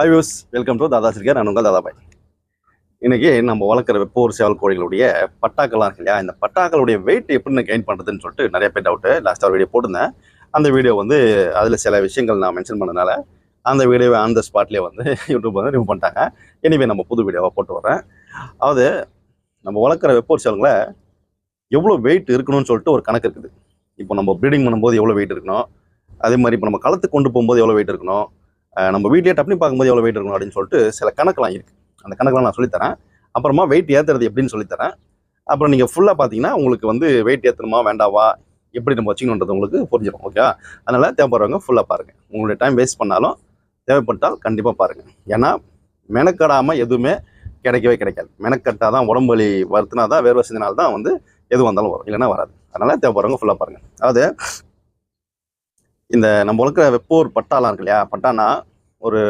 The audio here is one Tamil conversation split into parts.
Hi views welcome to Dada Sirikka நான் உங்கள் தாதாபாய் இன்றைக்கி நம்ம வளர்க்குற வெப்போர் சேவல் கோழிகளுடைய பட்டாக்கள்லாம் இருக்கு இல்லையா? இந்த பட்டாக்களுடைய வெயிட் எப்படின்னு கெயின் பண்ணுறதுன்னு சொல்லிட்டு நிறைய பேர் டவுட்டு லாஸ்ட்டாக வீடியோ போட்டிருந்தேன். அந்த வீடியோ வந்து அதில் சில விஷயங்கள் நான் மென்ஷன் பண்ணனால அந்த வீடியோவை ஆன் த ஸ்பாட்லேயே வந்து யூடியூப் வந்து ரிமூவ் பண்ணிட்டாங்க. எனிவே நம்ம புது வீடியோவாக போட்டு வரேன் அதாவது நம்ம வளர்க்குற வெப்போர் சேவல்களை எவ்வளோ வெயிட் இருக்கணும்னு சொல்லிட்டு ஒரு கணக்கு இருக்குது. இப்போ நம்ம ப்ரீடிங் பண்ணும்போது எவ்வளோ வெயிட் இருக்கணும்? அதே மாதிரி இப்போ நம்ம களத்துக்கு கொண்டு போகும்போது எவ்வளோ வெயிட் இருக்கணும்? நம்ம வீட்லேயே டப்னி பார்க்கும்போது எவ்வளோ வெயிட் இருக்கணும் அப்படின்னு சொல்லிட்டு சில கணக்கெலாம் இருக்குது அந்த கணக்கெலாம் நான் சொல்லித்தரேன் அப்புறமா வெயிட் ஏற்றுறது எப்படின்னு சொல்லித்தரேன் அப்புறம் நீங்கள் ஃபுல்லாக பார்த்தீங்கன்னா உங்களுக்கு வந்து வெயிட் ஏற்றணுமா வேண்டாவா எப்படி நம்ம வச்சுக்கணுன்றது உங்களுக்கு புரிஞ்சிடும் ஓகேவா அதனால் தேவைப்படுறவங்க ஃபுல்லாக பாருங்கள் உங்களுடைய டைம் வேஸ்ட் பண்ணாலும் தேவைப்பட்டால் கண்டிப்பாக பாருங்கள் ஏன்னா மெனக்கடாமல் எதுவுமே கிடைக்கவே கிடைக்காது. மெனக்கட்டால் தான் உடம்பு வலி வருத்தினா தான் வேர்வை செஞ்சினால் தான் வந்து எது வந்தாலும் வரும். இல்லைன்னா வராது. அதனால் தேவைப்படுறவங்க ஃபுல்லாக பாருங்கள் அதாவது இந்த நம்ம வளர்க்குற வெப்போர் பட்டாலாம் இருக்கு இல்லையா? பட்டானா ஒரு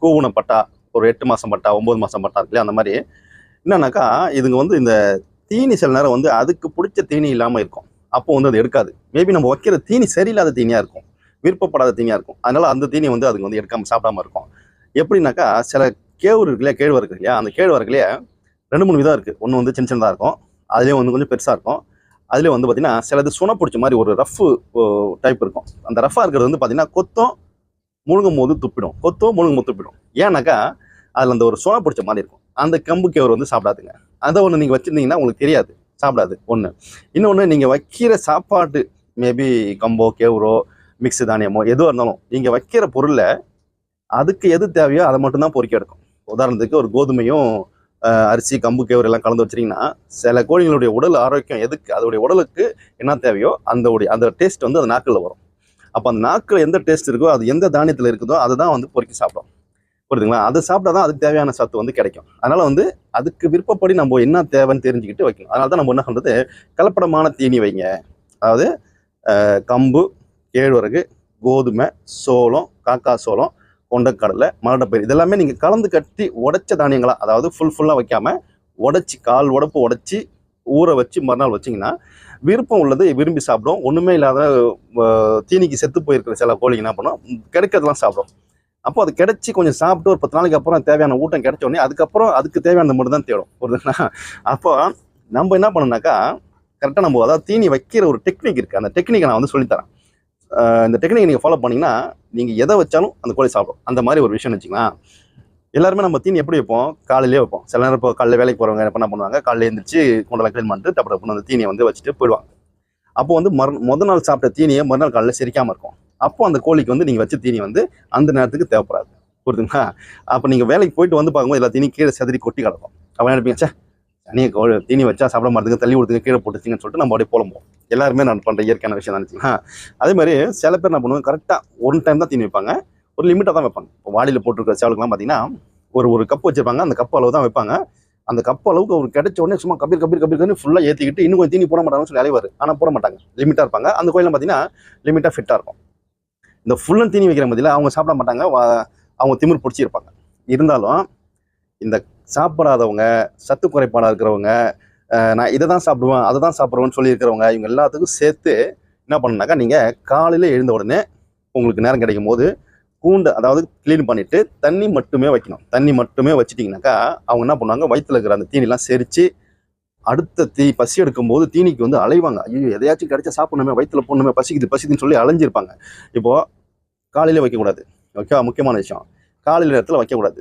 கூவுன பட்டா ஒரு எட்டு மாதம் பட்டா ஒம்பது மாதம் பட்டா இருக்கு இல்லையா? அந்த மாதிரி என்னன்னாக்கா இதுங்க வந்து இந்த தீனி சில நேரம் வந்து அதுக்கு பிடிச்ச தீனி இல்லாமல் இருக்கும். அப்போ வந்து அது எடுக்காது. மேபி நம்ம வைக்கிற தீனி சரியில்லாத தீனியாக இருக்கும். விருப்பப்படாத தீனியாக இருக்கும். அதனால் அந்த தீனி வந்து அதுங்க வந்து எடுக்காமல் சாப்பிடாம இருக்கும். எப்படின்னாக்கா சில கேவுரு இருக்கு இல்லையா? கேழ்வரகு இல்லையா? அந்த கேழ்வரகுலேயே ரெண்டு மூணு விதம் இருக்குது ஒன்று வந்து சின்ன சின்னதாக இருக்கும். அதுலேயும் வந்து கொஞ்சம் பெருசாக இருக்கும். அதுலேயே வந்து பார்த்தீங்கன்னா சிலது சுன பிடிச்ச மாதிரி ஒரு ரஃப் டைப் இருக்கும். அந்த ரஃபாக இருக்கிறது வந்து பார்த்தீங்கன்னா கொத்தம் முழுங்கும் போது துப்பிடும். கொத்தம் முழுங்கும் போது துப்பிடும். ஏன்னாக்கா அதில் அந்த ஒரு சுன பிடிச்ச மாதிரி இருக்கும். அந்த கம்பு கேவர் வந்து சாப்பிடாதுங்க. அதை ஒன்று நீங்கள் வச்சுருந்தீங்கன்னா உங்களுக்கு தெரியாது. சாப்பிடாது ஒன்று இன்னொன்று நீங்கள் வைக்கிற சாப்பாட்டு மேபி கம்போ கேவரோ மிக்ஸு தானியமோ எதுவாக இருந்தாலும் நீங்கள் வைக்கிற பொருளில் அதுக்கு எது தேவையோ அதை மட்டும்தான் பொறுக்கி எடுக்கும். உதாரணத்துக்கு ஒரு கோதுமையும் அரிசி கம்பு கேவர் எல்லாம் கலந்து வச்சிட்டிங்கன்னா சில கோழிகளுடைய உடல் ஆரோக்கியம் எதுக்கு அதோடைய உடலுக்கு என்ன தேவையோ அந்த உடைய அந்த டேஸ்ட் வந்து அந்த நாக்கில் வரும். அப்போ அந்த நாக்கில் எந்த டேஸ்ட் இருக்கோ அது எந்த தானியத்தில் இருக்குதோ அதை தான் வந்து பொறுக்கி சாப்பிடும். புரியுதுங்களா? அது சாப்பிட்டா தான் அதுக்கு தேவையான சத்து வந்து கிடைக்கும். அதனால் வந்து அதுக்கு விருப்பப்படி நம்ம என்ன தேவைன்னு தெரிஞ்சுக்கிட்டு வைக்கணும். அதனால தான் நம்ம என்ன பண்ணுறது கலப்படமான தீனி வைங்க. அதாவது கம்பு கேழ்வரகு கோதுமை சோளம் காக்கா சோளம் கொண்டக்கடலை மரடப்பயிர் இதெல்லாமே நீங்கள் கலந்து கட்டி உடைச்ச தானியங்களாக அதாவது ஃபுல் ஃபுல்லாக வைக்காமல் உடச்சி கால் உடப்பு உடச்சி ஊற வச்சு மறுநாள் வச்சிங்கன்னா விருப்பம் உள்ளது விரும்பி சாப்பிடும் ஒன்றுமே இல்லாத தீனிக்கு செத்து போயிருக்கிற சில கோழிங்க என்ன பண்ணோம்? கிடைக்கிறதெல்லாம் சாப்பிடும். அப்போ அது கிடச்சி கொஞ்சம் சாப்பிட்டு ஒரு பத்து நாளைக்கு அப்புறம் தேவையான ஊட்டம் கிடைச்ச உடனே அதுக்கப்புறம் அதுக்கு தேவையான மட்டும் தான் தேடும். புரியுதுங்களா? அப்போ நம்ம என்ன பண்ணோம்னாக்கா கரெக்டாக நம்ம அதாவது தீனி வைக்கிற ஒரு டெக்னிக் இருக்குது அந்த டெக்னிக்கை நான் வந்து சொல்லித்தரேன். இந்த டெக்னிக் நீங்கள் ஃபாலோ பண்ணீங்கன்னா நீங்கள் எதை வச்சாலும் அந்த கோழி சாப்பிடும். அந்த மாதிரி ஒரு விஷயம் வச்சுக்கலாம் எல்லாருமே நம்ம தீனி எப்படி வைப்போம்? காலையிலே வைப்போம். சில நேரம் இப்போ காலையில் வேலைக்கு போகிறவங்க என்ன பண்ணுவாங்க? காலையில் எழுந்திரிச்சு கொண்டெல்லாம் க்ளீன் பண்ணிட்டு டப்பு டப்புன்னு அந்த தீனியை வந்து வச்சுட்டு போயிடுவாங்க. அப்போ வந்து மறு முத நாள் சாப்பிட்ட தீனியை மறுநாள் காலையில் செரிக்காமல் இருக்கும். அப்போ அந்த கோழிக்கு வந்து நீங்கள் வச்ச தீனி வந்து அந்த நேரத்துக்கு தேவைப்படாது. புரியுதுங்களா? அப்போ நீங்கள் வேலைக்கு போயிட்டு வந்து பார்க்கும்போது எல்லா தீனி கீழே செதறி கொட்டி கிடக்கும். அவன் நினைப்பீங்க சே தனியை தீனி வச்சா சாப்பிட மாட்டேங்குது தள்ளி கொடுத்துங்க கீழே போட்டுச்சிங்கன்னு சொல்லிட்டு நம்ம அப்படியே புலம்போம் எல்லாருமே நான் பண்ணுற இயற்கையான விஷயம் தான் அதே மாதிரி சில பேர் என்ன பண்ணுவாங்க கரெக்டாக ஒரு டைம் தான் தீனி வைப்பாங்க. ஒரு லிமிட்டாக தான் வைப்பாங்க. இப்போ வாடியில் போட்டிருக்கிற சேவலுக்குலாம் பார்த்தீங்கன்னா ஒரு ஒரு கப் வச்சிருப்பாங்க. அந்த கப் அளவு தான் வைப்பாங்க. அந்த கப் அளவுக்கு ஒரு கிடைச்ச உடனே சும்மா கபீர் கபீர் கபீர்னு ஃபுல்லாக ஏற்றிக்கிட்டு இன்னும் கொஞ்சம் தீனி போட மாட்டாங்கன்னு சொல்லி அலைவார். ஆனால் போட மாட்டாங்க. லிமிட்டாக இருப்பாங்க. அந்த கோயிலில் பார்த்தீங்கன்னா லிமிட்டாக ஃபிட்டாக இருக்கும். இந்த ஃபுல்லாக தீனி வைக்கிற மதியில் அவங்க சாப்பிட மாட்டாங்க. அவங்க திமிர் பிடிச்சிருப்பாங்க. இருந்தாலும் இந்த சாப்பிடாதவங்க சத்து குறைபாடாக இருக்கிறவங்க நான் இதை தான் சாப்பிடுவேன் அதை தான் சாப்பிடுவேன்னு சொல்லியிருக்கிறவங்க இவங்க எல்லாத்துக்கும் சேர்த்து என்ன பண்ணுனாக்கா நீங்கள் காலையில் எழுந்த உடனே உங்களுக்கு நேரம் கிடைக்கும் போது கூண்டு அதாவது க்ளீன் பண்ணிவிட்டு தண்ணி மட்டுமே வைக்கணும். தண்ணி மட்டுமே வச்சிட்டிங்கனாக்கா அவங்க என்ன பண்ணுவாங்க வயிற்றில் இருக்கிற அந்த தீனிலாம் செரித்து அடுத்த தீ பசி எடுக்கும்போது தீனிக்கு வந்து அலைவாங்க. ஐயோ எதையாச்சும் கிடைச்சா சாப்பிடணுமே வயிற்றில் போடணுமே பசிக்குது பசிக்குதுன்னு சொல்லி அலைஞ்சிருப்பாங்க. இப்போது காலையில் வைக்கக்கூடாது. ஓகே முக்கியமான விஷயம் காலையில் நேரத்தில் வைக்கக்கூடாது.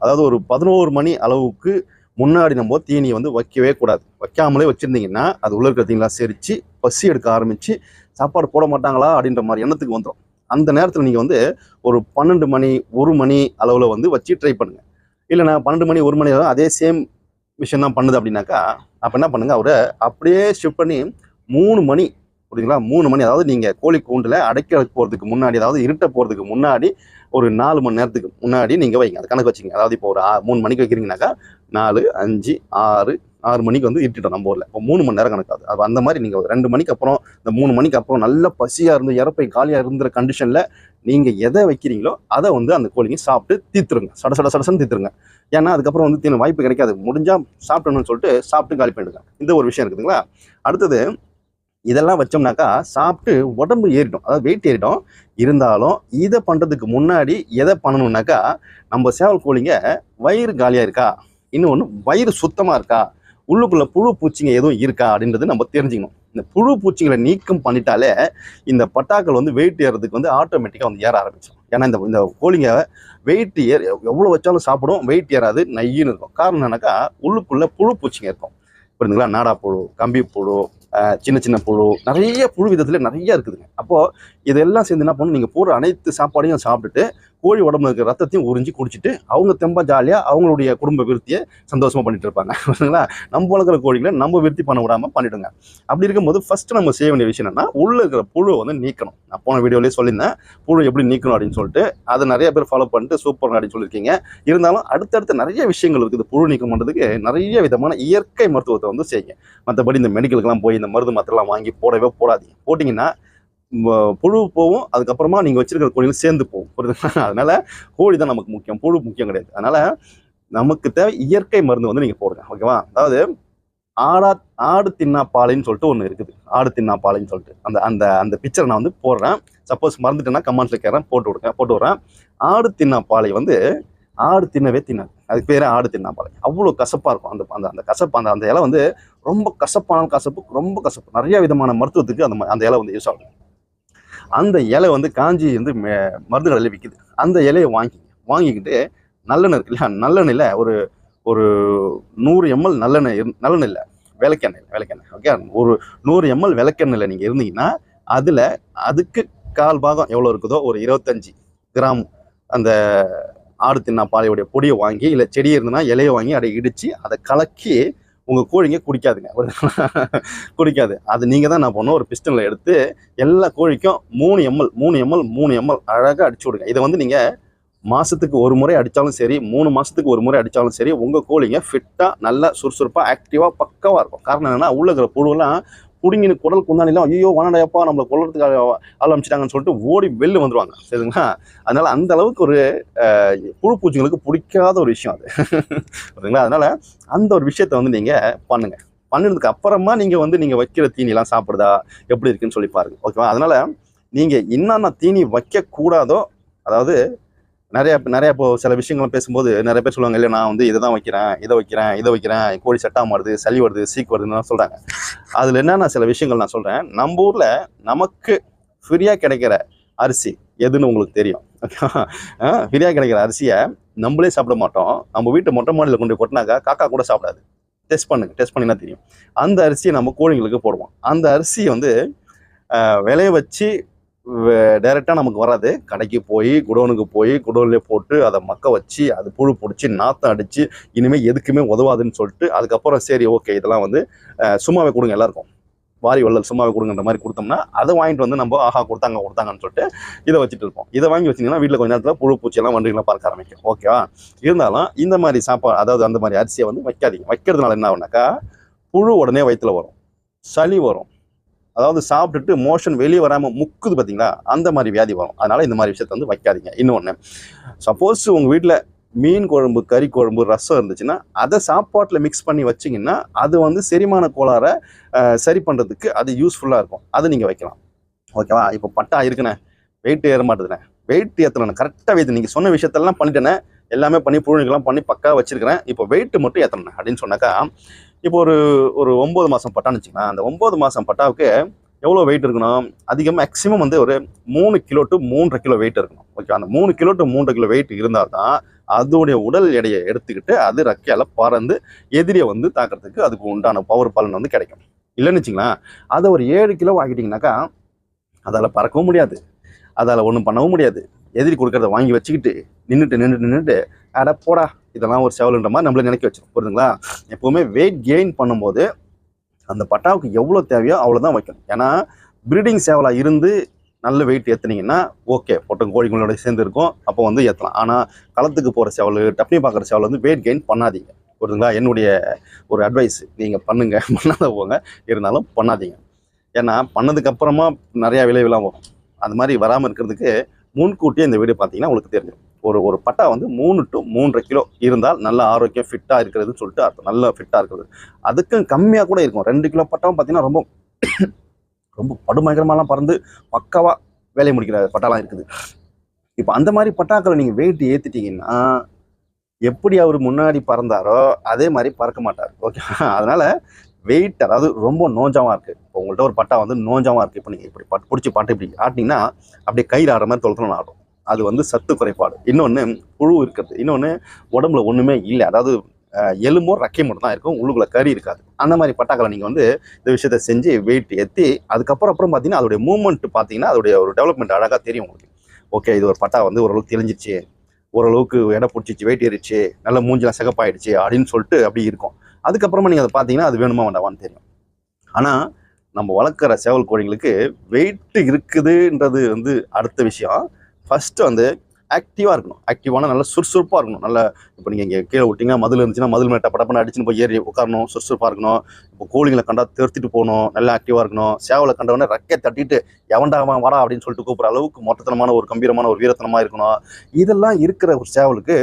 அதாவது ஒரு பதினோரு மணி அளவுக்கு முன்னாடி நம்ம தீனியை வந்து வைக்கவே கூடாது. வைக்காமலே வச்சுருந்தீங்கன்னா அது உள்ள இருக்கிற தீனிலாம் செரித்து பசி எடுக்க ஆரம்பித்து சாப்பாடு போட மாட்டாங்களா அப்படின்ற மாதிரி எண்ணத்துக்கு வந்துடும் அந்த நேரத்தில் நீங்கள் வந்து ஒரு பன்னெண்டு மணி ஒரு மணி அளவில் வந்து வச்சு ட்ரை பண்ணுங்கள் இல்லைண்ணா பன்னெண்டு மணி ஒரு மணி அளவு அதே சேம் விஷயம் தான் பண்ணுது அப்படின்னாக்கா அப்போ என்ன பண்ணுங்கள் அவரை அப்படியே ஷிஃப்ட் பண்ணி மூணு மணி புரியுதுங்களா? மூணு மணி அதாவது நீங்கள் கோழி கூண்டில் அடைக்க போகிறதுக்கு முன்னாடி அதாவது இருட்ட போகிறதுக்கு முன்னாடி ஒரு நாலு மணி நேரத்துக்கு முன்னாடி நீங்கள் வைங்க. அது கணக்கு வச்சுங்க அதாவது இப்போ ஒரு மூணு மணிக்கு வைக்கிறீங்கனாக்கா நாலு அஞ்சு ஆறு ஆறு மணிக்கு வந்து இருட்டிட்டோம் நம்ம ஊரில். இப்போ மூணு மணி நேரம் கணக்காது அப்போ அந்த மாதிரி நீங்கள் ஒரு ரெண்டு மணிக்கு அப்புறம் இந்த மூணு மணிக்கு அப்புறம் நல்ல பசியாக இருந்து இறப்பை காலியாக இருந்த கண்டிஷனில் நீங்கள் எதை வைக்கிறீங்களோ அதை வந்து அந்த கோழிங்க சாப்பிட்டு தீத்துருங்க சட சட சடசன்னு தீத்துருங்க ஏன்னா அதுக்கப்புறம் வந்து தீன வாய்ப்பு கிடைக்காது. முடிஞ்சால் சாப்பிடணும்னு சொல்லிட்டு சாப்பிட்டு காலி பண்ணிடுங்க. இந்த ஒரு விஷயம் இருக்குதுங்களா? அடுத்தது இதெல்லாம் வச்சோம்னாக்கா சாப்பிட்டு உடம்பு ஏறிடும். அதாவது வெயிட் ஏறிடும். இருந்தாலும் இதை பண்ணுறதுக்கு முன்னாடி எதை பண்ணணும்னாக்கா நம்ம சேவல் கோழிங்க வயிறு காலியாக இருக்கா? இன்னொன்று வயிறு சுத்தமாக இருக்கா? உள்ளுக்குள்ளே புழு பூச்சிங்க எதுவும் இருக்கா? அப்படின்றது நம்ம தெரிஞ்சுக்கணும். இந்த புழு பூச்சிகளை நீக்கம் பண்ணிட்டாலே இந்த பட்டாக்கள் வந்து வெயிட் ஏறதுக்கு வந்து ஆட்டோமேட்டிக்காக வந்து ஏற ஆரம்பிச்சிடும். ஏன்னா இந்த இந்த கோழிங்க வெயிட் ஏற எவ்வளோ வச்சாலும் சாப்பிடும் வெயிட் ஏறாது நையின்னு இருக்கும். காரணம் என்னன்னாக்கா உள்ளுக்குள்ளே புழு பூச்சிங்க இருக்கும். புரியுதுங்களா நாடா புழு கம்பி புழு சின்ன சின்ன புழு நிறைய புழு விதத்தில் நிறைய இருக்குதுங்க. அப்போது இதெல்லாம் சேர்ந்து என்ன பண்ணணும்? நீங்கள் போடுற அனைத்து சாப்பாடையும் சாப்பிட்டுட்டு கோழி உடம்புல இருக்கிற ரத்தத்தையும் உறிஞ்சி குடிச்சிட்டு அவங்க தெம்பா ஜாலியாக அவங்களுடைய குடும்ப விருத்தியை சந்தோஷமாக பண்ணிட்டு இருப்பாங்க. சரிங்களா நம்ம வளர்க்குற கோழிகளை நம்ம விருத்தி பண்ண விடாமல் பண்ணிடுங்க. அப்படி இருக்கும்போது ஃபஸ்ட்டு நம்ம செய்ய வேண்டிய விஷயம் என்னன்னா உள்ளே இருக்கிற புழுவை வந்து நீக்கணும். நான் போன வீடியோலேயே சொல்லியிருந்தேன் புழு எப்படி நீக்கணும் அப்படின்னு சொல்லிட்டு அதை நிறைய பேர் ஃபாலோ பண்ணிட்டு சூப்பர் அப்படின்னு சொல்லியிருக்கீங்க. இருந்தாலும் அடுத்தடுத்து நிறைய விஷயங்கள் இருக்குது. புழு நீக்கம் பண்ணுறதுக்கு நிறைய விதமான இயற்கை மருத்துவத்தை வந்து செய்யுங்க. மற்றபடி இந்த மெடிக்கலுக்கெல்லாம் போய் இந்த மருந்து மாத்திரலாம் வாங்கி போடவே போடாதீங்க. போட்டிங்கன்னா புழு போகும் அதுக்கப்புறமா நீங்கள் வச்சிருக்கிற கோழிகள் சேர்ந்து போகும். புரியுதுங்களா? அதனால கோழி தான் நமக்கு முக்கியம். புழு முக்கியம் கிடையாது. அதனால நமக்கு தேவை இயற்கை மருந்து வந்து நீங்கள் போடுங்க. ஓகேவா? அதாவது ஆடா ஆடு தின்னா பாலைன்னு சொல்லிட்டு ஒன்று இருக்குது. ஆடு தின்னா பாலைன்னு சொல்லிட்டு. அந்த அந்த அந்த பிக்சரை நான் வந்து போடுறேன். சப்போஸ் மறந்துட்டேன்னா கமெண்ட்ஸில் கேட்குறேன் போட்டு விடுங்க போட்டு விட்றேன். ஆடு தின்னா பாலை வந்து ஆடு தின்னவே தின்னாது. அதுக்கு பேரே ஆடு தின்னா பாலை. அவ்வளோ கசப்பாக இருக்கும். அந்த அந்த அந்த கசப்பு அந்த அந்த இலை வந்து ரொம்ப கசப்பான கசப்பு ரொம்ப கசப்பு. நிறைய விதமான மருத்துவத்துக்கு அந்த அந்த இலை வந்து யூஸ் ஆகும் அந்த இலை வந்து காஞ்சி வந்து மருந்து கடையில் விற்கிது அந்த இலையை வாங்கி வாங்கிக்கிட்டு நல்லெண்ணெய் இருக்கு இல்லையா நல்லெண்ணெயில் ஒரு ஒரு நூறு எம்எல் நல்லெண்ணெய் இரு- நல்லெண்ணெய் இல்லை விளக்கெண்ணெய் விளக்கெண்ணெய் ஓகே ஒரு நூறு எம்எல் விளக்கெண்ணெயில் நீங்கள் இருந்தீங்கன்னா அதில் அதுக்கு கால் பாகம் எவ்வளோ இருக்குதோ ஒரு இருபத்தஞ்சி கிராம் அந்த ஆடு தின்னா பாலையுடைய பொடியை வாங்கி இல்லை செடி இருந்ததுன்னா இலையை வாங்கி அதை இடித்து அதை கலக்கி உங்கள் கோழிங்க குடிக்காதுங்க. ஒரு குடிக்காது. அது நீங்கள் தான் நான் பண்ணோம் ஒரு பிஸ்டனில் எடுத்து எல்லா கோழிக்கும் மூணு எம்எல் மூணு எம்எல் மூணு எம்எல் அழகாக அடிச்சு விடுங்க. இதை வந்து நீங்கள் மாதத்துக்கு ஒரு முறை அடித்தாலும் சரி மூணு மாதத்துக்கு ஒரு முறை அடித்தாலும் சரி உங்கள் கோழிங்க ஃபிட்டாக நல்லா சுறுசுறுப்பாக ஆக்டிவாக பக்கவாக இருக்கும். காரணம் என்னென்னா உள்ளே இருக்கிற புழுவெல்லாம் குடுங்கினு குடல் குந்தானிலாம் ஐயோ வனடையப்பா நம்மளை கொள்றதுக்காக ஆரம்பிச்சிட்டாங்கன்னு சொல்லிட்டு ஓடி வெளில வந்துருவாங்க. சரிங்களா? அதனால அந்த அளவுக்கு ஒரு புழு பூச்சிங்களுக்கு பிடிக்காத ஒரு விஷயம் அது. சரிங்களா? அதனால அந்த ஒரு விஷயத்த வந்து நீங்கள் பண்ணுங்க. பண்ணினதுக்கு அப்புறமா நீங்கள் வந்து நீங்கள் வைக்கிற தீனிலாம் சாப்பிடுதா? எப்படி இருக்குன்னு சொல்லி பாருங்க. ஓகேவா? அதனால நீங்கள் என்னென்ன தீனி வைக்கக்கூடாதோ அதாவது நிறைய நிறைய இப்போ சில விஷயங்கள் பேசும்போது நிறைய பேர் சொல்லுவாங்க இல்லை நான் வந்து இதை தான் வைக்கிறேன் இதை வைக்கிறேன் இதை வைக்கிறேன் கோழி செட்டாக மாறுது சளி வருது சீக்கு வருதுன்னு சொல்கிறாங்க அதில் என்னென்ன சில விஷயங்கள் நான் சொல்கிறேன் நம்ம ஊரில் நமக்கு ஃப்ரீயாக கிடைக்கிற அரிசி எதுன்னு உங்களுக்கு தெரியும். ஃப்ரீயாக கிடைக்கிற அரிசியை நம்மளே சாப்பிட மாட்டோம். நம்ம வீட்டு மொட்டை மாடியில் கொண்டு கொட்டினாக்கா காக்கா கூட சாப்பிடாது. டெஸ்ட் பண்ணுங்க டெஸ்ட் பண்ணினா தெரியும். அந்த அரிசியை நம்ம கோழிங்களுக்கு போடுவோம். அந்த அரிசியை வந்து விளைய வச்சு டைரெக்டாக நமக்கு வராது. கடைக்கு போய் குடோனுக்கு போய் குடோன்லேயே போட்டு அதை மக்க வச்சு அது புழு பிடிச்சி நாற்றம் அடித்து இனிமேல் எதுக்குமே உதவாதுன்னு சொல்லிட்டு அதுக்கப்புறம் சரி ஓகே இதெல்லாம் வந்து சும்மாவே கொடுங்க எல்லாருக்கும். வாரி வள்ளல் சும்மாவே கொடுங்கன்ற மாதிரி கொடுத்தோம்னா அதை வாங்கிட்டு வந்து நம்ம ஆஹா கொடுத்தாங்க கொடுத்தாங்கன்னு சொல்லிட்டு இதை வச்சுட்டு இருப்போம். இதை வாங்கி வச்சிங்கன்னா வீட்டில் கொஞ்ச நேரத்தில் புழு பூச்சியெல்லாம் வண்டுகள்லாம் பார்க்க ஆரம்பிக்கும். ஓகேவா இருந்தாலும் இந்த மாதிரி சாப்பாடு அதாவது அந்த மாதிரி அரிசியை வந்து வைக்காதீங்க. வைக்கிறதுனால என்ன ஆகுனாக்கா புழு உடனே வயிற்றுல வரும். சளி வரும். அதாவது சாப்பிட்டுட்டு மோஷன் வெளியே வராமல் முக்குது பார்த்தீங்களா அந்த மாதிரி வியாதி வரும். அதனால் இந்த மாதிரி விஷயத்த வந்து வைக்காதீங்க. இன்னொன்று சப்போஸ் உங்கள் வீட்டில் மீன் குழம்பு கறி குழம்பு ரசம் இருந்துச்சுன்னா அதை சாப்பாட்டில் மிக்ஸ் பண்ணி வச்சிங்கன்னா அது வந்து செரிமான கோளாறை சரி பண்ணுறதுக்கு அது யூஸ்ஃபுல்லாக இருக்கும். அதை நீங்கள் வைக்கலாம். ஓகேவா இப்போ பட்டா இருக்குண்ணே. வெயிட் ஏற மாட்டேதுண்ணே. வெயிட் ஏற்றணும் கரெக்டாக வெயிட் நீங்கள் சொன்ன விஷயத்தெல்லாம் பண்ணிட்டேனே எல்லாமே பண்ணி புழுனிக்கெல்லாம் பண்ணி பக்கா வச்சிருக்கிறேன். இப்போ வெயிட் மட்டும் ஏற்றணும் அப்படின்னு சொன்னாக்கா இப்போ ஒரு ஒரு ஒம்பது மாதம் பட்டான்னு வச்சுக்கலாம் அந்த ஒம்பது மாதம் பட்டாவுக்கு எவ்வளோ வெயிட் இருக்கணும்? அதிகமாக மேக்ஸிமம் வந்து ஒரு மூணு கிலோ டு மூன்றரை கிலோ வெயிட் இருக்கணும். ஓகே அந்த மூணு கிலோ டு மூன்றரை கிலோ வெயிட் இருந்தால் தான் அதோடைய உடல் எடையை எடுத்துக்கிட்டு அது ரக்கையால் பறந்து எதிரியை வந்து தாக்கிறதுக்கு அதுக்கு உண்டான பவர் பலன் வந்து கிடைக்கும். இல்லைன்னு வச்சுங்களேன் அதை ஒரு ஏழு கிலோ ஆக்கிட்டிங்கனாக்கா அதால் பறக்கவும் முடியாது. அதால் ஒன்றும் பண்ணவும் முடியாது. எதிரி கொடுக்கறத வாங்கி வச்சுக்கிட்டு நின்றுட்டு நின்றுட்டு நின்றுட்டு அட போடா இதெல்லாம் ஒரு செவலுன்ற மாதிரி நம்மள நினைக்க வச்சிடும் புரியுதுங்களா? எப்போவுமே வெயிட் கெயின் பண்ணும்போது அந்த பட்டாவுக்கு எவ்வளோ தேவையோ அவ்வளோதான் வைக்கணும். ஏன்னா ப்ரீடிங் சேவலாக இருந்து நல்ல வெயிட் ஏற்றுனீங்கன்னா ஓகே பொட்டம் கோழிகளோட சேர்ந்து இருக்கும். அப்போ வந்து ஏற்றலாம் ஆனால் களத்துக்கு போகிற சேவல் டப்னி பார்க்குற சேவல் வந்து வெயிட் கெயின் பண்ணாதீங்க. புரியுதுங்களா? என்னுடைய ஒரு அட்வைஸ் நீங்கள் பண்ணுங்கள் பண்ணாத போங்க. இருந்தாலும் பண்ணாதீங்க. ஏன்னா பண்ணதுக்கப்புறமா நிறையா விளைவுலாம் வரும். அது மாதிரி வராமல் இருக்கிறதுக்கு முன்கூட்டியே இந்த வீடியோ பார்த்தீங்கன்னா உங்களுக்கு தெரிஞ்சிடும் ஒரு ஒரு பட்டா வந்து மூணு டு மூன்றரை கிலோ இருந்தால் நல்ல ஆரோக்கியம் ஃபிட்டாக இருக்கிறதுன்னு சொல்லிட்டு அர்த்தம். நல்ல ஃபிட்டாக இருக்கிறது. அதுக்கும் கம்மியாக கூட இருக்கும். ரெண்டு கிலோ பட்டாவும் பார்த்தீங்கன்னா ரொம்ப ரொம்ப படுமயங்கரமாலாம் பறந்து பக்காவாக வேலையை முடிக்கிற பட்டாலாம் இருக்குது. இப்போ அந்த மாதிரி பட்டாக்களை நீங்கள் வெயிட் ஏற்றிட்டீங்கன்னா எப்படி அவர் முன்னாடி பறந்தாரோ அதே மாதிரி பறக்க மாட்டார். ஓகே அதனால் வெயிட் அதாவது ரொம்ப நோஞ்சமாக இருக்குது இப்போ உங்கள்கிட்ட ஒரு பட்டா வந்து நோஞ்சமாக இருக்குது இப்போ நீங்கள் இப்படி பட் பிடிச்சி பாட்டு இப்படி ஆட்டிங்கன்னா அப்படியே கயிறு ஆடுற மாதிரி தொலைத்தணும் ஆடும் அது வந்து சத்து குறைபாடு. இன்னொன்று புழு இருக்கிறது. இன்னொன்று உடம்புல ஒன்றுமே இல்லை. அதாவது எலும்போ ரக்கை மட்டும் தான் இருக்கும். உள்ளுக்குள்ள கறி இருக்காது. அந்த மாதிரி பட்டாக்களை நீங்கள் வந்து இந்த விஷயத்தை செஞ்சு வெயிட் ஏற்றி அதுக்கப்புறம் அப்புறம் பார்த்தீங்கன்னா அதோடைய மூவ்மெண்ட் பார்த்தீங்கன்னா அதோடைய ஒரு டெவலப்மெண்ட் அழகாக தெரியும் உங்களுக்கு. ஓகே இது ஒரு பட்டா வந்து ஓரளவுக்கு தெளிஞ்சிச்சு ஓரளவுக்கு எடை பிடிச்சிச்சு வெயிட் ஏறிச்சு நல்ல மூஞ்சிலாம் சிகப்பாயிடுச்சு அப்படின்னு சொல்லிட்டு அப்படி இருக்கும். அதுக்கப்புறமா நீங்கள் அதை பார்த்தீங்கன்னா அது வேணுமா வேண்டாமான்னு தெரியும். ஆனால் நம்ம வளர்க்குற சேவல் கோழிங்களுக்கு வெயிட் இருக்குதுன்றது வந்து அடுத்த விஷயம். ஃபஸ்ட்டு வந்து ஆக்டிவாக இருக்கணும். ஆக்டிவான நல்ல சுறுசுறுப்பாக இருக்கணும். நல்ல இப்போ நீங்கள் இங்கே கீழே விட்டிங்கன்னா மதில் இருந்துச்சுன்னா மதில் மேலே டப்ப அடிச்சுன்னு போய் ஏறி உட்காரணும். சுறுசுறுப்பாக இருக்கணும். இப்போ கோழிங்களை கண்டா தேர்த்திட்டு போகணும். நல்லா ஆக்டிவாக இருக்கணும். சேவலை கண்டவொடனே ரெக்கை தட்டிட்டு எவன்டாக வாடா? வரா அப்படின்னு சொல்லிட்டு கூப்பிட்ற அளவுக்கு மொத்தத்தனமான ஒரு கம்பீரமான ஒரு வீரத்தனமாக இருக்கணும். இதெல்லாம் இருக்கிற ஒரு சேவலுக்கு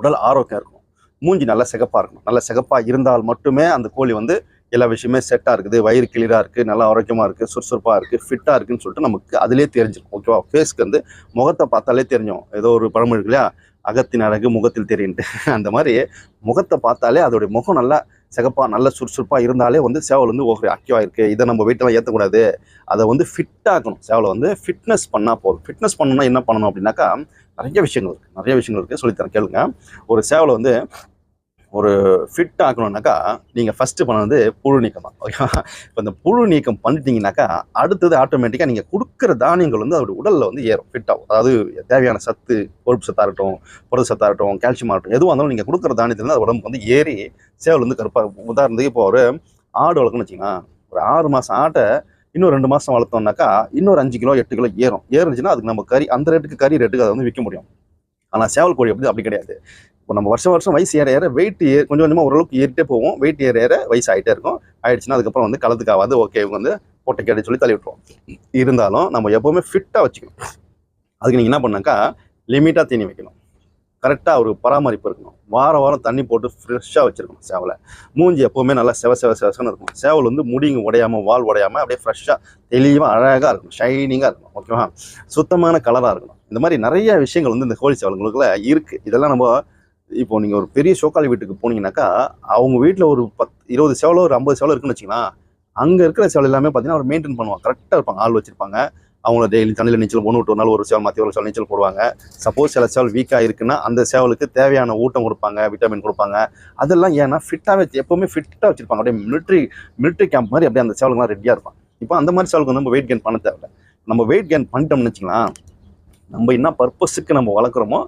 உடல் ஆரோக்கியம் இருக்கணும். மூஞ்சி நல்லா சிகப்பாக இருக்கணும். நல்ல சிகப்பாக இருந்தால் மட்டுமே அந்த கோழி வந்து எல்லா விஷயமே செட்டாக இருக்குது. வயிறு கிளியராக இருக்குது நல்லா ஆரோக்கியமாக இருக்குது சுறுசுறுப்பாக இருக்குது ஃபிட்டாக இருக்குதுன்னு சொல்லிட்டு நமக்கு அதிலே தெரிஞ்சிடும் ஓகேவா ஃபேஸ்க்கு வந்து முகத்தை பார்த்தாலே தெரிஞ்சோம் ஏதோ ஒரு பழமொழி இருக்கு இல்லையா? அகத்தின் அழகு முகத்தில் தெரியுன்ட்டு. அந்த மாதிரி முகத்தை பார்த்தாலே அதோடைய முகம் நல்லா சிகப்பாக நல்ல சுறுசுறுப்பாக இருந்தாலே வந்து சேவல் வந்து ஓகே ஆக்டிவாக இருக்குது இதை நம்ம வெயிட்டெல்லாம் ஏற்றக்கூடாது அதை வந்து ஃபிட்டாகணும் சேவலை வந்து ஃபிட்னஸ் பண்ணால் போதும். ஃபிட்னஸ் பண்ணணும்னா என்ன பண்ணணும் அப்படின்னாக்கா நிறைய விஷயங்கள் இருக்குது நிறைய விஷயங்கள் இருக்குது சொல்லித்தரேன். கேளுங்க. ஒரு சேவலை வந்து ஒரு ஃபிட் ஆக்கணும்னாக்கா நீங்கள் ஃபஸ்ட்டு பண்ணது புழு நீக்கம் தான் ஓகேவா இப்போ இந்த புழு நீக்கம் பண்ணிட்டீங்கனாக்கா அடுத்தது ஆட்டோமேட்டிக்காக நீங்கள் கொடுக்குற தானியங்கள் வந்து அவருடைய உடலில் வந்து ஏறும் ஃபிட் ஆகும். அதாவது தேவையான சத்து கொழுப்பு சத்தாக இருக்கட்டும் புரத சத்தாக இருக்கட்டும் கால்சியமாக இருக்கட்டும் எதுவாக இருந்தாலும் நீங்கள் கொடுக்குற தானியத்தில் அது உடம்புக்கு வந்து ஏறி சேவல் வந்து கருப்பாக உதாரணத்துக்கு இப்போ ஒரு ஆடு வளர்க்கணும்னு வச்சிங்கன்னா ஒரு ஆறு மாதம் ஆட்டை இன்னும் ரெண்டு மாதம் வளர்த்தோம்னாக்கா இன்னொரு அஞ்சு கிலோ எட்டு கிலோ ஏறும். ஏறுச்சுன்னா அதுக்கு நம்ம கறி அந்த ரேட்டுக்கு கறி ரேட்டுக்கு அதை வந்து விற்க முடியும். ஆனால் சேவல் கோழி அப்படி அப்படி கிடையாது. இப்போ நம்ம வருஷம் வருஷம் வயசு ஏற ஏற வெயிட் ஏ கொஞ்சம் கொஞ்சமாக ஓரளவுக்கு ஏறிட்டே போவோம். வெயிட் ஏற ஏற வயசு ஆகிட்டே இருக்கும். ஆயிடுச்சுன்னா அதுக்கப்புறம் வந்து களத்துக்கு ஓகே இவங்க வந்து பொட்டை சொல்லி தள்ளி விட்டுருவோம் இருந்தாலும் நம்ம எப்போவுமே ஃபிட்டாக வச்சுக்கணும். அதுக்கு நீங்கள் என்ன பண்ணாக்கா லிமிட்டாக தீனி வைக்கணும். கரெக்டாக ஒரு பராமரிப்பு இருக்கணும். வாரம் வாரம் தண்ணி போட்டு ஃப்ரெஷ்ஷாக வச்சுருக்கணும் சேவலை. மூஞ்சி எப்போவுமே நல்லா செவ செவ செவசன்னு இருக்கும் சேவல் வந்து முடிங்க உடையாமல் வால் உடையாமல் அப்படியே ஃப்ரெஷ்ஷாக தெளிவாக அழகாக இருக்கணும். ஷைனிங்காக இருக்கணும். ஓகேவா சுத்தமான கலராக இருக்கணும். இந்த மாதிரி நிறைய விஷயங்கள் வந்து இந்த கோழி சேவலுங்களுக்குள்ள இருக்குது இதெல்லாம் நம்ம இப்போ நீங்கள் ஒரு பெரிய சோக்காளி வீட்டுக்கு போனீங்கன்னாக்கா அவங்க வீட்டில் ஒரு பத் இருபது சேவலோ ஒரு ஐம்பது சேவலோ இருக்குன்னு வச்சுக்கலாம் அங்கே இருக்கிற சேவல் எல்லாமே பார்த்தீங்கன்னா அவர் மெயின்டைன் பண்ணுவாங்க. கரெக்டாக இருப்பாங்க. ஆள் வச்சிருப்பாங்க. அவங்கள டெய்லி தண்ணியில் நீச்சல் ஒன்று விட்டு ஒரு நாள் ஒரு சேவல் மாற்றி ஒரு சேவல் நீச்சல் போடுவாங்க. சப்போஸ் சில சேவல் வீக்காக இருக்குன்னா அந்த சேவலுக்கு தேவையான ஊட்டம் கொடுப்பாங்க விட்டமின் கொடுப்பாங்க. அதெல்லாம் ஏன்னா ஃபிட்டாகவே எப்போவுமே ஃபிட்டாக வச்சிருப்பாங்க. அப்படியே மிலிட்ரி மிலிட்ரி கேம்ப் மாதிரி அப்படியே அந்த சேவலுக்குலாம் ரெடியாக இருப்பாங்க. இப்போ அந்த மாதிரி சேவலுக்கு வந்து நம்ம வெயிட் கெயின் பண்ண தேவையில்லை. நம்ம வெயிட் கெயின் பண்ணிட்டோம்னு வச்சுக்கலாம் நம்ம என்ன பர்பஸுக்கு நம்ம வளர்க்குறோமோ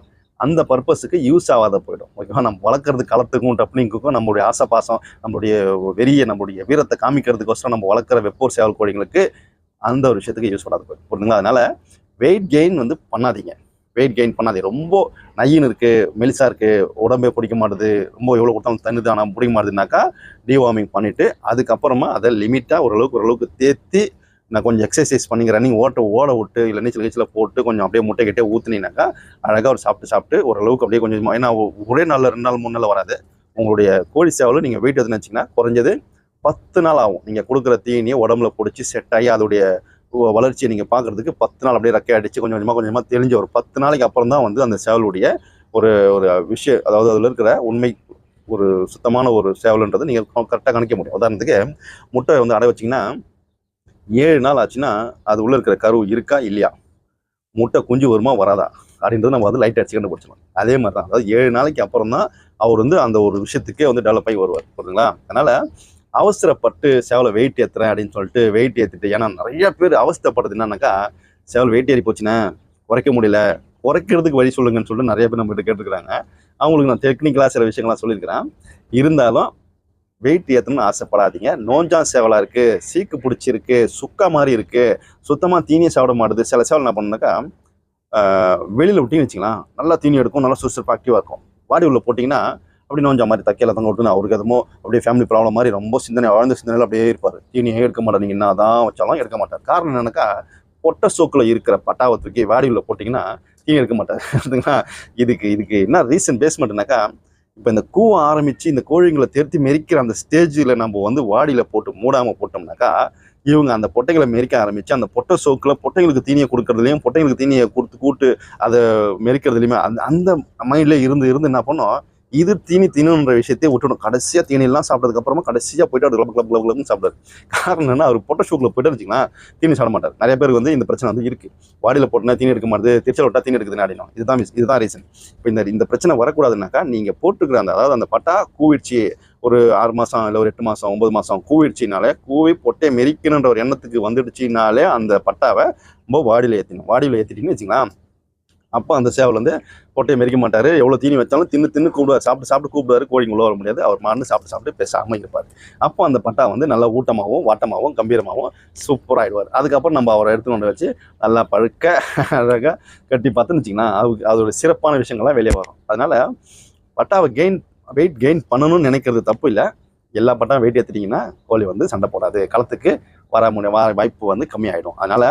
அந்த பர்பஸுக்கு யூஸ் ஆகாத போயிடும். ஓகேவா? நம்ம வளர்க்குறது களத்துக்கும் டப்னிங்குக்கும் நம்மளுடைய ஆசை பாசம் நம்மளுடைய வெறியை நம்மளுடைய வீரத்தை காமிக்கிறதுக்கோசரம் நம்ம வளர்க்குற வெப்போர் சேவல் கோழிங்களுக்கு அந்த ஒரு விஷயத்துக்கு யூஸ் பண்ணாத போயிடும். புரியுதுங்களா அதனால் வெயிட் கெயின் வந்து பண்ணாதீங்க. வெயிட் கெயின் பண்ணாதீங்க. ரொம்ப நையின் இருக்குது மெலிசாக இருக்குது உடம்பே பிடிக்க மாட்டுது ரொம்ப எவ்வளோ கொடுத்தாலும் தண்ணி ஆனால் பிடிக்க மாட்டுதுனாக்கா டிவார்மிங் பண்ணிவிட்டு அதுக்கப்புறமா அதை லிமிட்டாக ஓரளவுக்கு ஓரளவுக்கு தேர்த்தி நான் கொஞ்சம் எக்ஸசைஸ் பண்ணி ரன்னிங் ஓட்ட ஓட விட்டு இல்லை நீச்சல் நீச்சல போட்டு கொஞ்சம் அப்படியே முட்டை கிட்டே ஊற்றுனீங்கனாக்கா அழகாக ஒரு சாப்பிட்டு சாப்பிட்டு ஓரளவுக்கு அப்படியே கொஞ்சம் ஏன்னா ஒரே நாளில் ரெண்டு நாள் மூணு நாள் வராது. உங்களுடைய கோழி சேவல் நீங்கள் வெயிட் எதுன்னு வச்சிங்கன்னா குறைஞ்சது பத்து நாள் ஆகும். நீங்கள் கொடுக்குற தீனியை உடம்புல பிடிச்சி செட் ஆகி அதோடைய வளர்ச்சியை நீங்கள் பார்க்கறதுக்கு பத்து நாள் அப்படியே ரெக்கை அடித்து கொஞ்சம் கொஞ்சமாக கொஞ்சமாக தெளிஞ்ச ஒரு பத்து நாளைக்கு அப்புறம் தான் வந்து அந்த சேவலுடைய ஒரு ஒரு விஷயம் அதாவது அதில் இருக்கிற உண்மை ஒரு சுத்தமான ஒரு சேவல்ன்றது நீங்கள் கரெக்டாக கணிக்க முடியும். உதாரணத்துக்கு முட்டை வந்து அடை வச்சிங்கன்னா ஏழு நாள் ஆச்சுன்னா அது உள்ளே இருக்கிற கரு இருக்கா இல்லையா? முட்டை குஞ்சு வருமா வராதா? அப்படின்றது நம்ம வந்து லைட் அடிச்சு கண்டுபிடிச்சிடலாம். அதே மாதிரி தான் அதாவது ஏழு நாளைக்கு அப்புறம் தான் அவர் வந்து அந்த ஒரு விஷயத்துக்கே வந்து டெவலப் ஆகி வருவார். புரியுதுங்களா? அதனால் அவசரப்பட்டு சேவலை வெயிட் ஏற்றுறேன் அப்படின்னு சொல்லிட்டு வெயிட் ஏற்றிட்டு ஏன்னா நிறைய பேர் அவசரப்படுறது என்னன்னாக்கா சேவல் வெயிட் ஏறி போச்சுன்னா குறைக்க முடியல. குறைக்கிறதுக்கு வழி சொல்லுங்கன்னு சொல்லிட்டு நிறைய பேர் நம்ம கிட்ட அவங்களுக்கு நான் டெக்னிக்கலாக சில விஷயங்கள்லாம் சொல்லியிருக்கிறேன். இருந்தாலும் வெயிட் ஏற்றணும்னு ஆசைப்படாதீங்க. நோஞ்சா சேவலாக இருக்குது சீக்கு பிடிச்சிருக்கு சுக்கா மாதிரி இருக்குது சுத்தமாக தீனியை சாப்பிட மாட்டுது. சில சேவல் என்ன பண்ணுனாக்கா வெளியில் விட்டிங்கன்னு வச்சுக்கலாம் நல்லா தீனி எடுக்கும் நல்லா சுறுசுறுப்பு ஆக்டிவாக இருக்கும். வாடி உள்ளே போட்டிங்கன்னா அப்படி நோஞ்சா மாதிரி தக்கையில் தங்க விட்டுன்னு அவருக்கு எதுமோ அப்படியே ஃபேமிலி ப்ராப்ளம் மாதிரி ரொம்ப சிந்தனை ஆழ்ந்த சிந்தனையில் அப்படியே இருப்பார். தீனியே எடுக்க மாட்டார். நீங்கள் என்ன தான் வச்சாலும் எடுக்க மாட்டார். காரணம் என்னன்னாக்கா பொட்டை சோக்கில் இருக்கிற பட்டாவத்துக்கு வாடி உள்ளே போட்டிங்கன்னா தீனி எடுக்க மாட்டார். அதுங்களா இதுக்கு இதுக்கு என்ன ரீசன் பேஸ்மெண்ட்னாக்கா இப்போ இந்த கூவ ஆரம்பித்து இந்த கோழிங்களை திருத்தி மெரிக்கிற அந்த ஸ்டேஜில் நம்ம வந்து வாடியில் போட்டு மூடாமல் போட்டோம்னாக்கா இவங்க அந்த பொட்டைகளை மெரிக்க ஆரம்பித்து அந்த பொட்டை சோக்கில் பொட்டைங்களுக்கு தீனியை கொடுக்கறதுலையும் பொட்டைங்களுக்கு தீனியை கொடுத்து கூட்டு அதை மெரிக்கிறதுலையுமே அந்த அந்த மைண்டில் இருந்து இருந்து என்ன பண்ணோம் இது தீனி தீனுன்ற விஷயத்தையே விட்டுடும் கடைசியாக தீனிலாம் சாப்பிட்டதுக்கு அப்புறமா கடைசியாக போயிட்டு அவர் கிளப் கிளப் கிளப் கிளப்னு சாப்பிடாரு காரணம் என்ன அவர் பொட்டை ஷூக்கில் போயிட்டு வச்சிங்கன்னா தீனி சாப்பிட மாட்டார். நிறைய பேருக்கு வந்து இந்த பிரச்சனை வந்து இருக்கு. வாடியில் போட்டுனா தீனி எடுக்க மாட்டுது திருச்சல் விட்டா தீனி எடுக்குதுன்னு ஆடினோம் இதுதான் இதுதான் ரீசன் இப்போ இந்த இந்த பிரச்சனை வரக்கூடாதுனாக்கா நீங்கள் போட்டுக்கிற அந்த அதாவது அந்த பட்டா கூவிடுச்சு ஒரு ஆறு மாதம் இல்லை ஒரு எட்டு மாதம் ஒம்பது மாதம் கூவிடுச்சினாலே கூவி பொட்டையை மெரிக்கணுன்ற ஒரு எண்ணத்துக்கு வந்துடுச்சினாலே அந்த பட்டாவை ரொம்ப வாடியில் ஏற்றினோம் வாடியில் ஏற்றிட்டீங்கன்னு வச்சுக்கலாம் அப்போ அந்த சேவல் வந்து பொட்டையை மெரிக்க மாட்டார். எவ்வளோ தீனி வச்சாலும் தின்னு தின்னு கூப்பிடுவார். சாப்பிட்டு சாப்பிட்டு கூப்பிடுவாரு. கோழிங்க உள்ள வர முடியாது. அவர் மாண்டு சாப்பிட்டு சாப்பிட்டு பேசாமல் இருப்பார். அப்போ அந்த பட்டா வந்து நல்லா ஊட்டமாகவும் வாட்டமாகவும் கம்பீரமாகவும் சூப்பராகிடுவார் அதுக்கப்புறம் நம்ம அவரை எடுத்து கொண்டு வச்சு நல்லா பழுக்க அழகாக கட்டி பார்த்துன்னு வச்சிங்கன்னா அது அதோட சிறப்பான விஷயங்கள்லாம் வெளியே வரும். அதனால் பட்டாவை கெயின் வெயிட் கெயின் பண்ணணும்னு நினைக்கிறது தப்பு இல்லை. எல்லா பட்டாவும் வெயிட் ஏற்றிட்டீங்கன்னா கோழி வந்து சண்டை போடாது. களத்துக்கு வர முடிய வாய்ப்பு வந்து கம்மியாயிடும். அதனால்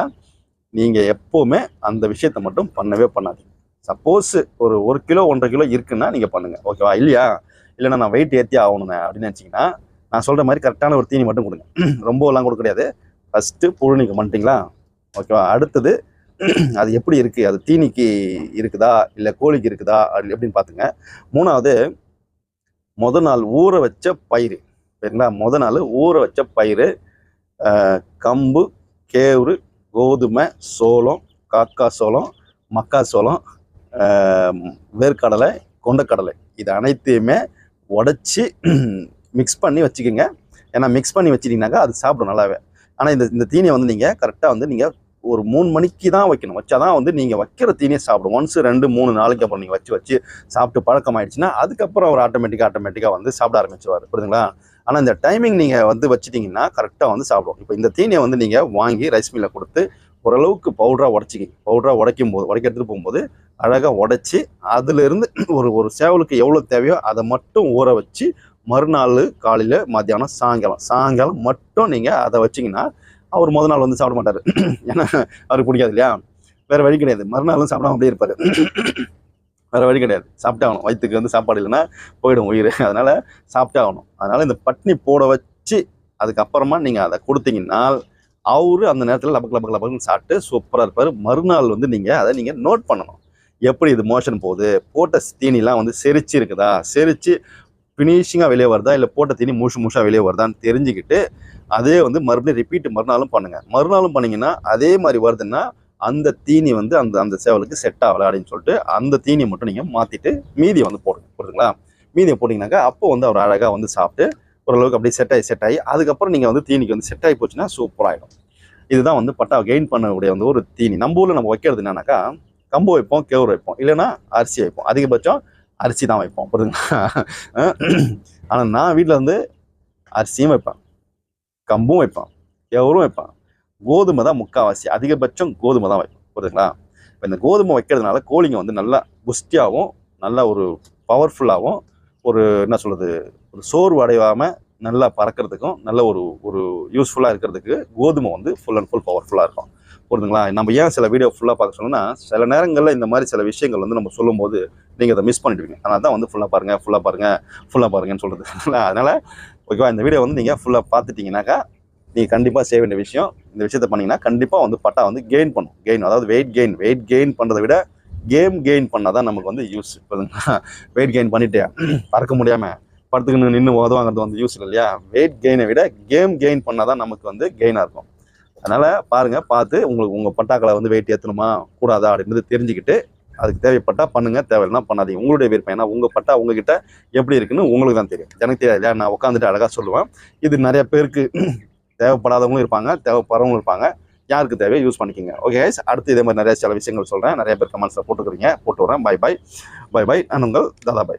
நீங்கள் எப்போவுமே அந்த விஷயத்தை மட்டும் பண்ணவே பண்ணாதீங்க. சப்போஸ் ஒரு ஒரு கிலோ ஒன்றரை கிலோ இருக்குன்னா நீங்கள் பண்ணுங்கள் ஓகேவா இல்லையா? இல்லைன்னா நான் வெயிட் ஏற்றி ஆகணுண்ணே அப்படின்னு நினச்சிங்கன்னா நான் சொல்கிற மாதிரி கரெக்டான ஒரு தீனி மட்டும் கொடுங்க. ரொம்பலாம் கொடுக்க கிடையாது ஃபஸ்ட்டு புழுனிக்கு பண்ணிட்டீங்களா? ஓகேவா அடுத்தது அது எப்படி இருக்குது அது தீனிக்கு இருக்குதா? இல்லை கோழிக்கு இருக்குதா? அப்படி எப்படின்னு பார்த்துங்க மூணாவது முத நாள் ஊற வச்ச பயிர் சரிங்களா? முத நாள் ஊற வச்ச பயிர் கம்பு கேவுரு கோதுமை சோளம் காக்கா சோளம் மக்கா சோளம் வேர்க்கடலை கொண்டக்கடலை. இது அனைத்தையுமே உடச்சி மிக்ஸ் பண்ணி வச்சுக்கோங்க. ஏன்னா மிக்ஸ் பண்ணி வச்சிட்டிங்கனாக்கா அது சாப்பிடும் நல்லாவே. ஆனால் இந்த இந்த தீனியை வந்து நீங்கள் கரெக்டாக வந்து நீங்கள் ஒரு மூணு மணிக்கு தான் வைக்கணும். வச்சாதான் வந்து நீங்கள் வைக்கிற தீனியை சாப்பிடும். ஒன்ஸ் ரெண்டு மூணு நாளைக்கு அப்புறம் நீங்கள் வச்சு வச்சு சாப்பிட்டு பழக்கம் ஆயிடுச்சுன்னா அதுக்கப்புறம் அவர் ஆட்டோமேட்டிக்காக ஆட்டோமேட்டிக்காக வந்து சாப்பிட ஆரம்பிச்சிருவார். புரியுதுங்களா? ஆனால் இந்த டைமிங் நீங்கள் வந்து வச்சிட்டிங்கன்னா கரெக்டாக வந்து சாப்பிடும். இப்போ இந்த தீனியை வந்து நீங்கள் வாங்கி ரைஸ் மில்லில் கொடுத்து ஓரளவுக்கு பவுடராக உடச்சிங்க பவுடராக உடைக்கும் போது உடைக்க எடுத்துகிட்டு போகும்போது அழகாக உடைச்சி அதிலிருந்து ஒரு ஒரு சேவலுக்கு எவ்வளோ தேவையோ அதை மட்டும் ஊற வச்சு மறுநாள் காலையில் மத்தியானம் சாயங்காலம். சாயங்காலம் மட்டும் நீங்கள் அதை வச்சிங்கன்னா அவர் முத நாள் வந்து சாப்பிட மாட்டார். ஏன்னா அவருக்கு பிடிக்காது இல்லையா? வேறு வழி கிடையாது. மறுநாளும் சாப்பிடாம அப்படியே இருப்பார். வேறு வழி கிடையாது. சாப்பிட்டே ஆகணும் வயிற்றுக்கு வந்து சாப்பாடு இல்லைன்னா போயிடும் உயிர். அதனால் சாப்பிட்டே ஆகணும் அதனால் இந்த பட்னி போட வச்சு அதுக்கப்புறமா நீங்கள் அதை கொடுத்தீங்கன்னா அவரு அந்த நேரத்தில் லபக் லபக் லபக்குன்னு சாப்பிட்டு சூப்பராக இருப்பார். மறுநாள் வந்து நீங்கள் அதை நீங்கள் நோட் பண்ணணும். எப்படி இது மோஷன் போகுது? போட்ட தீனிலாம் வந்து செரிச்சு இருக்குதா செரிச்சு ஃபினிஷிங்காக வெளியே வருதா? இல்லை போட்ட தீனி மூஷு மூஷாக வெளியே வருதான்னு தெரிஞ்சுக்கிட்டு அதே வந்து மறுபடியும் ரிப்பீட் மறுநாளும் பண்ணுங்கள் மறுநாளும் பண்ணிங்கன்னா அதே மாதிரி வருதுன்னா அந்த தீனி வந்து அந்த அந்த சேவலுக்கு செட் ஆகலை அப்படின்னு சொல்லிட்டு அந்த தீனியை மட்டும் நீங்கள் மாற்றிட்டு மீதியை வந்து போடுங்க. புரியுதுங்களா? மீதியை போட்டிங்கனாக்கா அப்போ வந்து அவர் அழகாக வந்து சாப்பிட்டு ஓரளவுக்கு அப்படியே செட் ஆகி செட் ஆகி அதுக்கப்புறம் நீங்கள் வந்து தீனிக்கு வந்து செட் ஆகி போச்சுன்னா சூப்பராகிடும் இதுதான் வந்து பட்டா கெயின் பண்ணக்கூடிய வந்து ஒரு தீனி. நம்ம ஊரில் நம்ம வைக்கிறது என்னன்னாக்கா கம்பு வைப்போம் கேவுரு வைப்போம் இல்லைன்னா அரிசி வைப்போம். அதிகபட்சம் அரிசி தான் வைப்போம். புரியுதுங்களா? ஆனால் நான் வீட்டில் வந்து அரிசியும் வைப்பேன். கம்பும் வைப்பேன் கேவுரும் வைப்பேன். கோதுமை தான் முக்கால்வாசி அதிகபட்சம் கோதுமை தான் வைக்கும். புரியுதுங்களா? இப்போ இந்த கோதுமை வைக்கிறதுனால கோழிங்க வந்து நல்லா புஷ்டியாகவும் நல்லா ஒரு பவர்ஃபுல்லாகவும் ஒரு என்ன சொல்கிறது ஒரு சோர்வு அடையாமல் நல்லா பறக்கிறதுக்கும் நல்ல ஒரு ஒரு யூஸ்ஃபுல்லாக இருக்கிறதுக்கு கோதுமை வந்து ஃபுல் அண்ட் ஃபுல் பவர்ஃபுல்லாக இருக்கும். புரியுதுங்களா? நம்ம ஏன் சில வீடியோ ஃபுல்லாக பார்க்க சொன்னோம்னா சில நேரங்களில் இந்த மாதிரி சில விஷயங்கள் வந்து நம்ம சொல்லும்போது நீங்கள் அதை மிஸ் பண்ணிடுவீங்க. அதனால் தான் வந்து ஃபுல்லாக பாருங்கள் ஃபுல்லாக பாருங்கள் ஃபுல்லாக பாருங்கன்னு சொல்கிறது அதனால் ஓகேவா இந்த வீடியோ வந்து நீங்கள் ஃபுல்லாக பார்த்துட்டிங்கனாக்கா நீங்கள் கண்டிப்பாக செய்ய வேண்டிய விஷயம். இந்த விஷயத்த பண்ணிங்கன்னா கண்டிப்பாக வந்து பட்டா வந்து கெயின் பண்ணும். கெயின் அதாவது வெயிட் கெயின் வெயிட் கெயின் பண்ணுறதை விட கேம் கெயின் பண்ணால் தான் நமக்கு வந்து யூஸ் வெயிட் கெயின் பண்ணிட்டு பறக்க முடியாமல் படுத்துக்கின்னு நின்று உதவாங்கிறது வந்து யூஸ் இல்லை இல்லையா? வெயிட் கெயினை விட கேம் கெயின் பண்ணால் தான் நமக்கு வந்து கெயினாக இருக்கும். அதனால் பாருங்கள் பார்த்து உங்களுக்கு உங்கள் பட்டாக்களை வந்து வெயிட் ஏற்றணுமா கூடாதா அப்படின்றது தெரிஞ்சுக்கிட்டு அதுக்கு தேவைப்பட்டா பண்ணுங்கள் தேவையில்லைனா பண்ணாதீங்க. உங்களுடைய விருப்பம் ஏன்னா உங்கள் பட்டா உங்ககிட்ட எப்படி இருக்குன்னு உங்களுக்கு தான் தெரியும். எனக்கு தெரியாது இல்லையா? நான் உட்காந்துட்டு அழகாக சொல்லுவேன். இது நிறைய பேருக்கு தேவைப்படாதவங்களும் இருப்பாங்க தேவைப்படுறவங்களும் இருப்பாங்க. யாருக்கு தேவையோ யூஸ் பண்ணிக்கோங்க. ஓகே அடுத்து இதே மாதிரி நிறைய சில விஷயங்கள் சொல்கிறேன் நிறைய பேர் கமெண்ட்ஸில் போட்டுக்கிறீங்க. போட்டு விட்றேன். பை பை பை பை நான் உங்கள் தாதா பை